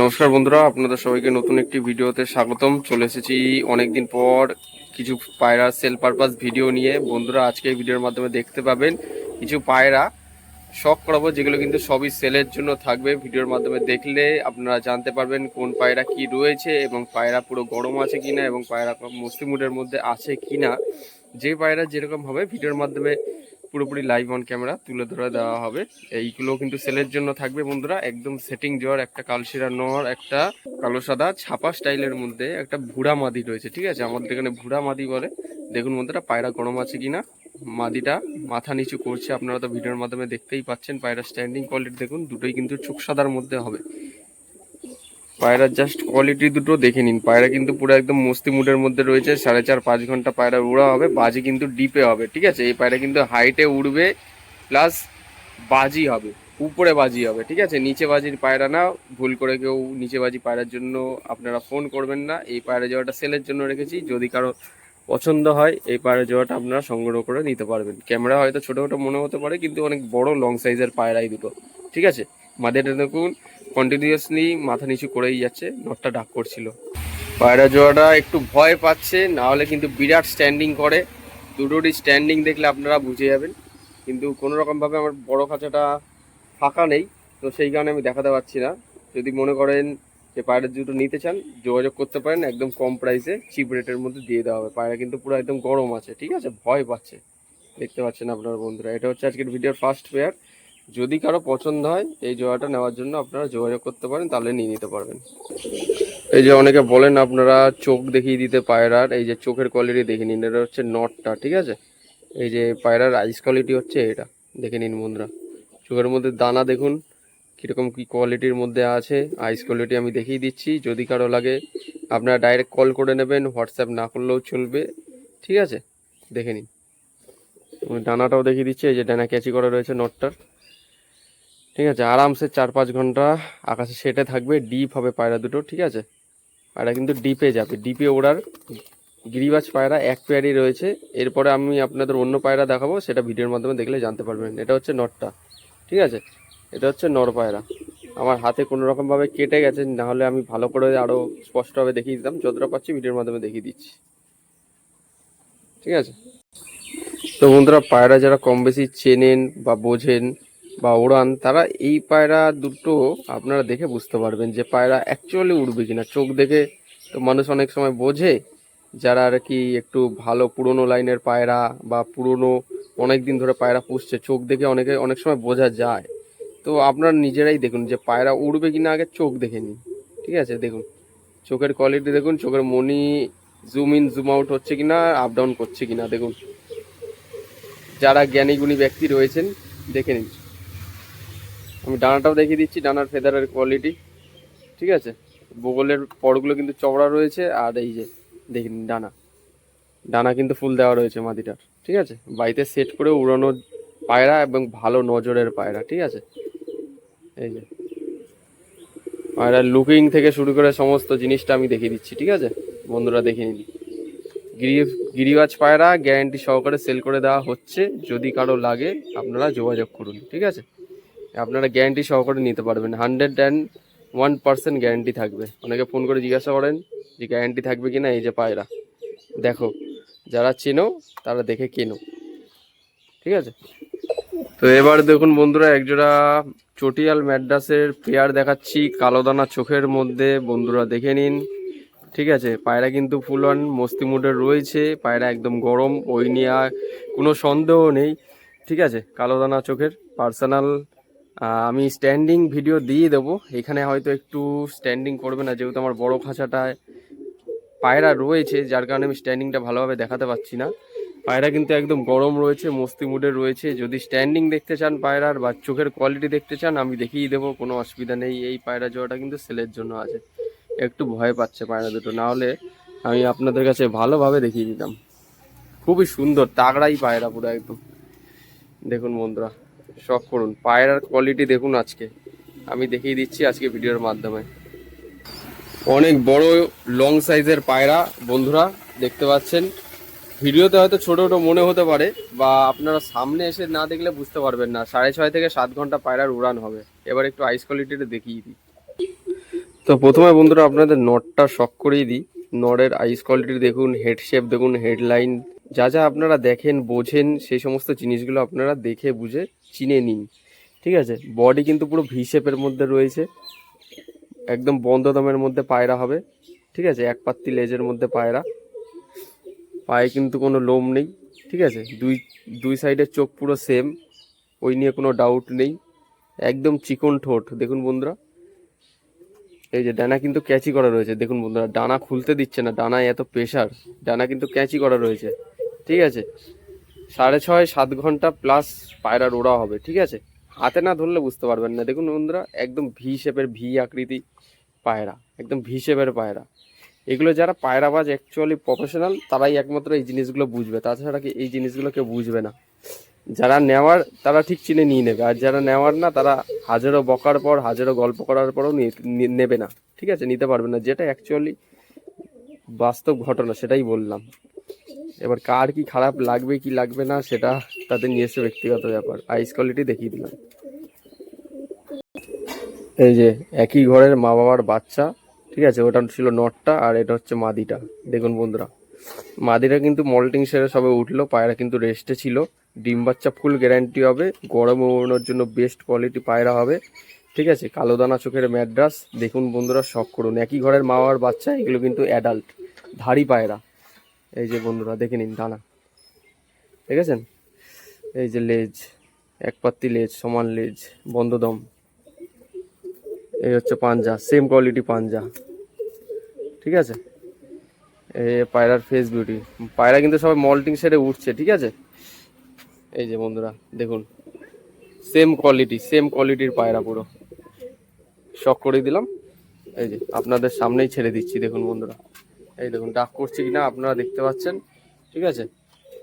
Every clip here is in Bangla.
নমস্কার বন্ধুরা, আপনাদের সবাইকে নতুন একটি ভিডিওতে স্বাগতম। চলে এসেছি অনেকদিন পর কিছু পায়রা সেল পারপাস ভিডিও নিয়ে। বন্ধুরা, আজকে ভিডিওর মাধ্যমে দেখতে পাবেন কিছু পায়রা। শখ করাবো, যেগুলো কিন্তু সবই সেলের জন্য থাকবে। ভিডিওর মাধ্যমে দেখলে আপনারা জানতে পারবেন কোন পায়রা কি রয়েছে এবং পায়রা পুরো গরম আছে কিনা এবং পায়রা মস্তি মুডের মধ্যে আছে কিনা। যে পায়রা যেরকম হবে, ভিডিওর মাধ্যমে পুরোপুরি লাইভ অন ক্যামেরা তুলে ধরে দেওয়া হবে। এইগুলো কিন্তু সেলের জন্য থাকবে বন্ধুরা। একদম সেটিং জ্বর একটা কালশিরা নর একটা কালো সাদা ছাপা স্টাইলের মধ্যে একটা ভুড়া মাদি রয়েছে, ঠিক আছে? আমাদের এখানে ভুড়া মাদি বলে। দেখুন বন্ধুরা, পায়রা গরম আছে কিনা? মাদিটা মাথা নিচু করছে। আপনারা তো ভিডিওর মাধ্যমে দেখতেই পাচ্ছেন, পায়রা স্ট্যান্ডিং কোয়ালিটি দেখুন, দুটোই কিন্তু চোখ সাদার মধ্যে হবে। পায়রার জাস্ট কোয়ালিটি দুটো দেখে নিন। পায়রা কিন্তু পুরো একদম মস্তি মুডের মধ্যে রয়েছে, সাড়ে চার, পাঁচ ঘণ্টা পায়রা উড়া হবে, বাজি কিন্তু ডিপে হবে, ঠিক আছে? এই পায়রা কিন্তু হাইটে উড়বে প্লাস বাজি হবে, উপরে বাজি হবে, ঠিক আছে? নিচে বাজির পায়রা না, ভুল করে কেউ নিচে বাজি পায়রার জন্য আপনারা ফোন করবেন না। এই পায়রা জোড়াটা সেলের জন্য রেখেছি, যদি কারও পছন্দ হয়, এই পায়রা জোড়াটা আপনারা সংগ্রহ করে নিতে পারবেন। ক্যামেরা হয়তো ছোটো ছোটো মনে হতে পারে, কিন্তু অনেক বড় লং সাইজের পায়রাই দুটো, ঠিক আছে? মাদেরটা দেখুন কন্টিনিউয়াসলি মাথা নিচু করেই যাচ্ছে নটটা ডাক করছিল। পায়রা জোড়াটা একটু ভয় পাচ্ছে, না হলে কিন্তু বিরাট স্ট্যান্ডিং করে। দুটোরই স্ট্যান্ডিং দেখলে আপনারা বুঝে যাবেন। কিন্তু কোনো রকমভাবে আমার বড় খাঁচাটা ফাঁকা নেই, তো সেই কারণে আমি দেখাতে পারছি না। যদি মনে করেন যে পায়রার জুতো নিতে চান, যোগাযোগ করতে পারেন, একদম কম প্রাইসে চিপ রেটের মধ্যে দিয়ে দেওয়া হবে। পায়রা কিন্তু পুরো একদম গরম আছে, ঠিক আছে? ভয় পাচ্ছে। দেখতে পাচ্ছেন আপনার বন্ধুরা, এটা হচ্ছে আজকের ভিডিওর ফার্স্ট পেয়ার যদি কারও পছন্দ হয়, এই জোড়াটা নেওয়ার জন্য আপনারা যোগাযোগ করতে পারেন, তাহলে নিয়ে নিতে পারবেন। এই যে অনেকে বলেন আপনারা চোখ দেখিয়ে দিতে পায়রার, এই যে চোখের কোয়ালিটি দেখে নিন, এটা হচ্ছে নটটা ঠিক আছে? এই যে পায়রার আইস কোয়ালিটি হচ্ছে এটা, দেখে নিন বন্ধুরা। চোখের মধ্যে দানা দেখুন, কীরকম কী কোয়ালিটির মধ্যে আছে আইস কোয়ালিটি আমি দেখিয়ে দিচ্ছি, যদি কারও লাগে, আপনারা ডাইরেক্ট কল করে নেবেন হোয়াটসঅ্যাপ না করলেও চলবে, ঠিক আছে? দেখে নিন। ডানাটাও দেখিয়ে দিচ্ছি, এই যে ডানা ক্যাচি করা রয়েছে নটটার ঠিক আছে, আরামসে চার পাঁচ ঘণ্টা আকাশে সেটে থাকবে ডিপ হবে পায়রা দুটো, ঠিক আছে? পায়রা কিন্তু ডিপে যাবে ডিপে ওড়ার গিরিবাজ পায়রা এক পেয়ারই রয়েছে। এরপরে আমি আপনাদের অন্য পায়রা দেখাবো, সেটা ভিডিওর মাধ্যমে দেখলে জানতে পারবেন। এটা হচ্ছে নটটা, ঠিক আছে? এটা হচ্ছে নর পায়রা। আমার হাতে কোনো রকমভাবে কেটে গেছে না হলে আমি ভালো করে আরও স্পষ্টভাবে দেখিয়ে দিতাম। যতটা পাচ্ছি ভিডিওর মাধ্যমে দেখিয়ে দিচ্ছি। ঠিক আছে? তো বন্ধুরা, পায়রা যারা কম বেশি চেনেন বা বোঝেন বা ওড়ান তারা এই পায়রা দুটো আপনারা দেখে বুঝতে পারবেন যে পায়রা অ্যাকচুয়ালি উড়বে কিনা। চোখ দেখে তো মানুষ অনেক সময় বোঝে যারা আর কি একটু ভালো পুরনো লাইনের পায়রা বা পুরনো অনেক দিন ধরে পায়রা পুষছে, চোখ দেখে অনেকে অনেক সময় বোঝা যায়। তো আপনারা নিজেরাই দেখুন যে পায়রা উড়বে কিনা আগে চোখ দেখে নিন, ঠিক আছে? দেখুন, চোখের কোয়ালিটি দেখুন, চোখের মনি জুম ইন জুম আউট হচ্ছে কিনা আপ ডাউন করছে কিনা, দেখুন। যারা জ্ঞানীগুণী ব্যক্তি রয়েছেন, দেখে নিন। আমি ডানাটাও দেখিয়ে দিচ্ছি, ডানার ফেদারের কোয়ালিটি ঠিক আছে? বগলের পরগুলো কিন্তু চওড়া রয়েছে, আর এই যে দেখুন ডানা। ডানা কিন্তু ফুল দেওয়া রয়েছে মাদিটার ঠিক আছে? বাড়িতে সেট করে উড়ানো পায়রা এবং ভালো নজরের পায়রা, ঠিক আছে? এই যে। পায়রা লুকিং থেকে শুরু করে সমস্ত জিনিসটা আমি দেখিয়ে দিচ্ছি, ঠিক আছে? বন্ধুরা দেখে নিন। গিরি গিরিবাজ পায়রা গ্যারান্টি সহকারে সেল করে দেওয়া হচ্ছে, যদি কারও লাগে, আপনারা যোগাযোগ করুন, ঠিক আছে? আপনারা গ্যারান্টি সহকারে নিতে পারবেন। Hundred and one percent guarantee থাকবে। অনেকে ফোন করে জিজ্ঞাসা করেন যে গ্যারান্টি থাকবে কি না এই যে পায়রা। দেখো, যারা চেনো, তারা দেখে কেনো। ঠিক আছে? তো এবার দেখুন বন্ধুরা, একজোড়া চটিয়াল ম্যাড্রাসের পেয়ার দেখাচ্ছি কালো দানা চোখের মধ্যে। বন্ধুরা দেখে নিন। ঠিক আছে? পায়রা কিন্তু ফুল অন মস্তি মুডের রয়েছে। পায়রা একদম গরম, ওই নিয়ে কোনো সন্দেহ নেই। ঠিক আছে? কালো দানা চোখের পার্সোনাল আমি স্ট্যান্ডিং ভিডিও দিয়ে দেবো। এখানে হয়তো একটু স্ট্যান্ডিং করবে না, যেহেতু আমার বড় খাঁচাটায় পায়রা রয়েছে, যার কারণে আমি স্ট্যান্ডিংটা ভালোভাবে দেখাতে পাচ্ছি না। পায়রা কিন্তু একদম গরম রয়েছে, মস্তি মুডে রয়েছে। যদি স্ট্যান্ডিং দেখতে চান পায়রার বা চোখের কোয়ালিটি দেখতে চান, আমি দেখিয়ে দেবো, কোনো অসুবিধা নেই। এই পায়রা জোড়াটা কিন্তু সেলের জন্য আছে। একটু ভয় পাচ্ছে পায়রা দুটো, না হলে আমি আপনাদের কাছে ভালোভাবে দেখিয়ে দিতাম। খুবই সুন্দর, তাগড়াই পায়রা পুরো একদম। দেখুন বন্ধুরা শখ করুন। পায়রার কোয়ালিটি দেখুন আজকে। আমি দেখিয়ে দিচ্ছি আজকে ভিডিওর মাধ্যমে। অনেক বড় লং সাইজের পায়রা, বন্ধুরা, দেখতে পাচ্ছেন। ভিডিওতে হয়তো ছোট ছোটো মনে হতে পারে, বা আপনারা সামনে এসে না দেখলে বুঝতে পারবেন না। সাড়ে ছয় থেকে সাত ঘণ্টা পায়রার উড়ান হবে। এবার একটু আইস কোয়ালিটিটা দেখিয়ে দিই। তো প্রথমে বন্ধুরা, আপনাদের নটটা শখ করেই দিই। নটের আইস কোয়ালিটি দেখুন হেড শেপ দেখুন হেডলাইন যা যা আপনারা দেখেন, বোঝেন, সেই সমস্ত জিনিসগুলো আপনারা দেখে বুঝে চিনে নিন। ঠিক আছে? বডি কিন্তু পুরো ভি শেপের মধ্যে রয়েছে। একদম বন্ধ দমের মধ্যে পায়রা হবে। ঠিক আছে? এক পাত্তি লেজের মধ্যে পায়রা। পায়ে কিন্তু কোনো লোম নেই। ঠিক আছে? দুই দুই সাইডের চোখ পুরো সেম ওই নিয়ে কোনো ডাউট নেই। একদম চিকন ঠোঁট। দেখুন বন্ধুরা। এই যে ডানা কিন্তু ক্যাচি করা রয়েছে। দেখুন বন্ধুরা, ডানা খুলতে দিচ্ছে না। ডানায় এত প্রেশার ডানা কিন্তু ক্যাচি করা রয়েছে। ঠিক আছে? সাড়ে ছয়, সাত ঘণ্টা প্লাস পায়রার ওড়া হবে, ঠিক আছে? হাতে না ধরলে বুঝতে পারবেন না। দেখুন বন্ধুরা, একদম ভি শেপের ভি আকৃতি পায়রা, একদম ভি শেপের পায়রা। এগুলো যারা পায়রাবাজ অ্যাকচুয়ালি প্রফেশনাল তারাই একমাত্র এই জিনিসগুলো বুঝবে। তাছাড়া কি এই জিনিসগুলো কেউ বুঝবে না। যারা নেওয়ার, তারা ঠিক চিনে নিয়ে নেবে। আর যারা নেওয়ার না, তারা হাজারো বকার পর, হাজারো গল্প করার পরও নেবে না। ঠিক আছে? নিতে পারবে না। যেটা অ্যাকচুয়ালি বাস্তব ঘটনা, সেটাই বললাম। এবার কার কি খারাপ লাগবে, কি লাগবে না, সেটা তাদের নিজস্ব ব্যক্তিগত ব্যাপার। আইস কোয়ালিটি দেখিয়ে দিলাম। এই যে, একই ঘরের মা বাবার বাচ্চা, ঠিক আছে? ওটা ছিল নটটা আর এটা হচ্ছে মাদিটা। দেখুন বন্ধুরা মাদিরা কিন্তু মল্টিং সেরে সবে উঠল, পায়রা কিন্তু রেস্টে ছিল। ডিম বাচ্চা ফুল গ্যারান্টি হবে, গরম ওড়ানোর জন্য বেস্ট কোয়ালিটি পায়রা হবে, ঠিক আছে? কালো দানা চোখের ম্যাড্রাস, দেখুন বন্ধুরা, শখ করুন। একই ঘরের মা বাবার বাচ্চা, এগুলো কিন্তু অ্যাডাল্ট ধাড়ি পায়রা। এই যে বন্ধুরা, দেখে নিন, দানা। দেখেছেন? এই যে লেজ, এক পাত্তি লেজ, সমান লেজ বন্ধ দম এই হচ্ছে পাঞ্জা সেম কোয়ালিটি পাঞ্জা। ঠিক আছে? এই পায়রার ফেস বিউটি পায়রা কিন্তু সবাই মল্টিং সেরে উঠছে, ঠিক আছে? এই যে বন্ধুরা, দেখুন। সেম কোয়ালিটি সেম কোয়ালিটির পায়রা পুরো। শখ করে দিলাম। এই যে আপনাদের সামনেই ছেড়ে দিচ্ছি, দেখুন বন্ধুরা। এই দেখুন, ডাক করছে কিনা আপনারা দেখতে পাচ্ছেন, ঠিক আছে?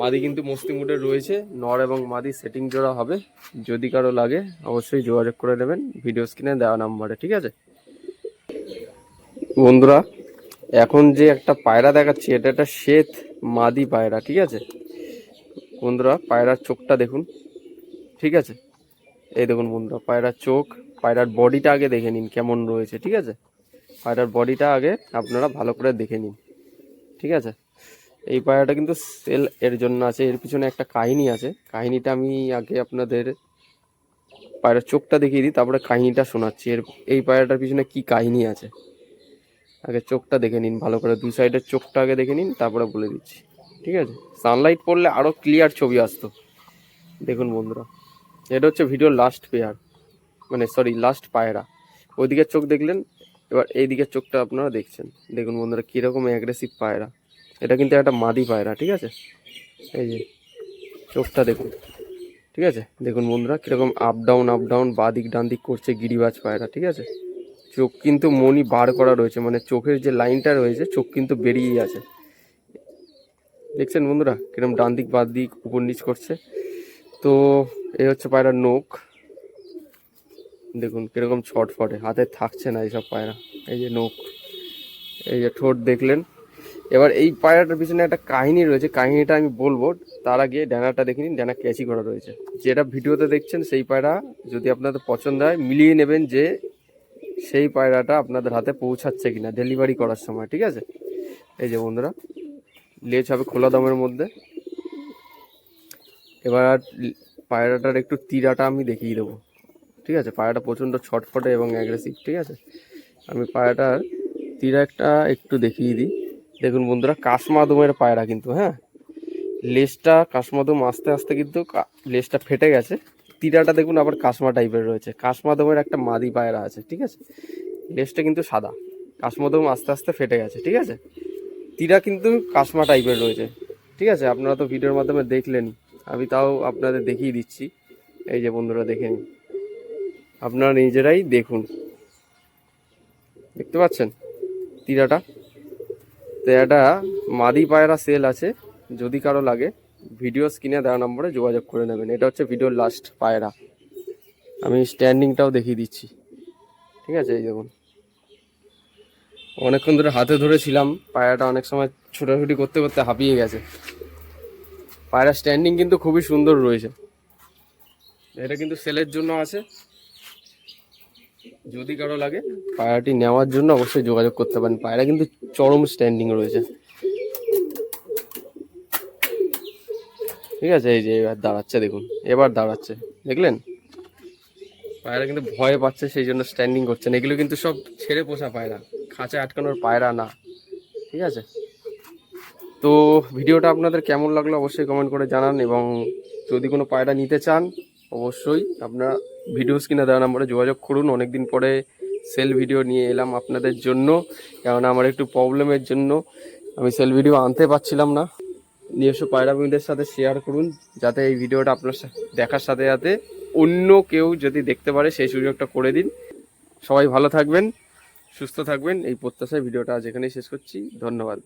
মাদি কিন্তু মস্তি মুডে রয়েছে, নর এবং মাদি সেটিং জোড়া হবে, যদি কারও লাগে অবশ্যই যোগাযোগ করে নেবেন, ভিডিও স্ক্রিনে দেওয়া নাম্বারে, ঠিক আছে? বন্ধুরা, এখন যে একটা পায়রা দেখাচ্ছি, এটা একটা শ্বেত মাদি পায়রা, ঠিক আছে? বন্ধুরা, পায়রার চোখটা দেখুন, ঠিক আছে? এই দেখুন বন্ধুরা, পায়রার চোখ, পায়রার বডিটা আগে দেখে নিন, কেমন রয়েছে, ঠিক আছে? পায়রার বডিটা আগে আপনারা ভালো করে দেখে নিন। ঠিক আছে? এই পায়রাটা কিন্তু সেল এর জন্য আছে। এর পিছনে একটা কাহিনী আছে। কাহিনীটা আমি আগে আপনাদের পায়রার চোখটা দেখিয়ে দিই, তারপরে কাহিনীটা শোনাচ্ছি। এর, এই পায়রাটার পিছনে কি কাহিনী আছে? আগে চোখটা দেখে নিন ভালো করে। দু সাইডের চোখটা আগে দেখে নিন, তারপরে বলে দিচ্ছি। ঠিক আছে? সানলাইট পড়লে আরও ক্লিয়ার ছবি আসতো। দেখুন বন্ধুরা, এটা হচ্ছে ভিডিওর লাস্ট পেয়ার মানে সরি লাস্ট পায়রা। ওইদিকের চোখ দেখলেন এবার এই দিকের চোখটা আপনারা দেখছেন। দেখুন বন্ধুরা, কীরকম অ্যাগ্রেসিভ পায়রা। এটা কিন্তু একটা মাদি পায়রা, ঠিক আছে? এই যে, চোখটা দেখুন, ঠিক আছে? দেখুন বন্ধুরা, কীরকম আপ ডাউন আপ ডাউন বাদিক ডান দিক করছে গিরিবাজ পায়রা, ঠিক আছে? চোখ কিন্তু মনি বার করা রয়েছে মানে চোখের যে লাইনটা রয়েছে, চোখ কিন্তু বেরিয়েই আছে। দেখছেন বন্ধুরা, কীরকম ডান দিক বাদ দিক উপর নিচ করছে। তো এই হচ্ছে পায়রার নোখ। দেখুন কীরকম ছটফটে, হাতে থাকছে না এইসব পায়রা। এই যে নোখ, এই যে ঠোঁট দেখলেন। এবার এই পায়রাটার পিছনে একটা কাহিনী রয়েছে, কাহিনীটা আমি বলব। তার আগে ডানাটা দেখে নিন, ডানা ক্যাচি করা রয়েছে। যেটা ভিডিওতে দেখছেন, সেই পায়রা যদি আপনাদের পছন্দ হয়, মিলিয়ে নেবেন যে সেই পায়রাটা আপনাদের হাতে পৌঁছাচ্ছে কিনা, ডেলিভারি করার সময়, ঠিক আছে? এই যে বন্ধুরা, লেজ হবে খোলা দামের মধ্যে। এবার পায়রাটার একটু তীরাটা আমি দেখিয়ে দেবো। ঠিক আছে? পায়রাটা প্রচণ্ড ছটফটে এবং অ্যাগ্রেসিভ ঠিক আছে? আমি পায়রাটার তীরাটা একটু দেখিয়ে দিই। দেখুন বন্ধুরা, কাশমাদমের পায়রা কিন্তু হ্যাঁ? লেজটা, কাশমাদম আস্তে আস্তে কিন্তু লেজটা ফেটে গেছে। তীরাটা দেখুন আবার কাশমা টাইপের রয়েছে। কাশমাদমের একটা মাদি পায়রা আছে, ঠিক আছে? লেজটা কিন্তু সাদা। কাশমাদম আস্তে আস্তে ফেটে গেছে, ঠিক আছে? তীরা কিন্তু কাশমা টাইপের রয়েছে, ঠিক আছে? আপনারা তো ভিডিওর মাধ্যমে দেখলেন আমি তাও আপনাদের দেখিয়ে দিচ্ছি। এই যে বন্ধুরা দেখে নিন আপনারা নিজেরাই দেখুন। দেখতে পাচ্ছেন? তীরাটা। তো এটা মাদি পায়রা সেল আছে, যদি কারও লাগে ভিডিও স্ক্রিনে দেওয়া নম্বরে যোগাযোগ করে নেবেন। এটা হচ্ছে ভিডিওর লাস্ট পায়রা। আমি স্ট্যান্ডিংটাও দেখিয়ে দিচ্ছি। ঠিক আছে, এই দেখুন। অনেকক্ষণ ধরে হাতে ধরেছিলাম, পায়রাটা অনেক সময় ছোটাছুটি করতে করতে হাঁপিয়ে গেছে। পায়রা স্ট্যান্ডিং কিন্তু খুবই সুন্দর রয়েছে। এটা কিন্তু সেলের জন্য আছে। যদি কারও লাগে পায়রাটি নেওয়ার জন্য অবশ্যই যোগাযোগ করতে পারেন। পায়রা কিন্তু চরম স্ট্যান্ডিং রয়েছে। ঠিক আছে, এই যে এবার দাঁড়াচ্ছে, দেখুন, এবার দাঁড়াচ্ছে, দেখলেন? পায়রা কিন্তু ভয় পাচ্ছে, সেই জন্য স্ট্যান্ডিং করছে না। এগুলো কিন্তু সব ছেড়ে পোষা পায়রা, খাঁচায় আটকানোর পায়রা না। ঠিক আছে? তো ভিডিওটা আপনাদের কেমন লাগল অবশ্যই কমেন্ট করে জানান এবং যদি কোনো পায়রা নিতে চান, অবশ্যই আপনারা ভিডিও স্ক্রিনে দেওয়া নাম্বারে যোগাযোগ করুন। অনেকদিন পরে সেল ভিডিও নিয়ে এলাম আপনাদের জন্য। কারণ আমার একটু প্রবলেমের জন্য। আমি সেল ভিডিও আনতে পারছিলাম না। নিজস্ব পায়রা বন্ধুদের সাথে শেয়ার করুন, যাতে এই ভিডিওটা আপনার দেখার সাথে সাথে অন্য কেউ যদি দেখতে পারে, সেই সুযোগটা করে দিন। সবাই ভালো থাকবেন, সুস্থ থাকবেন। এই প্রত্যাশায় ভিডিওটা আজ এখানেই শেষ করছি। ধন্যবাদ।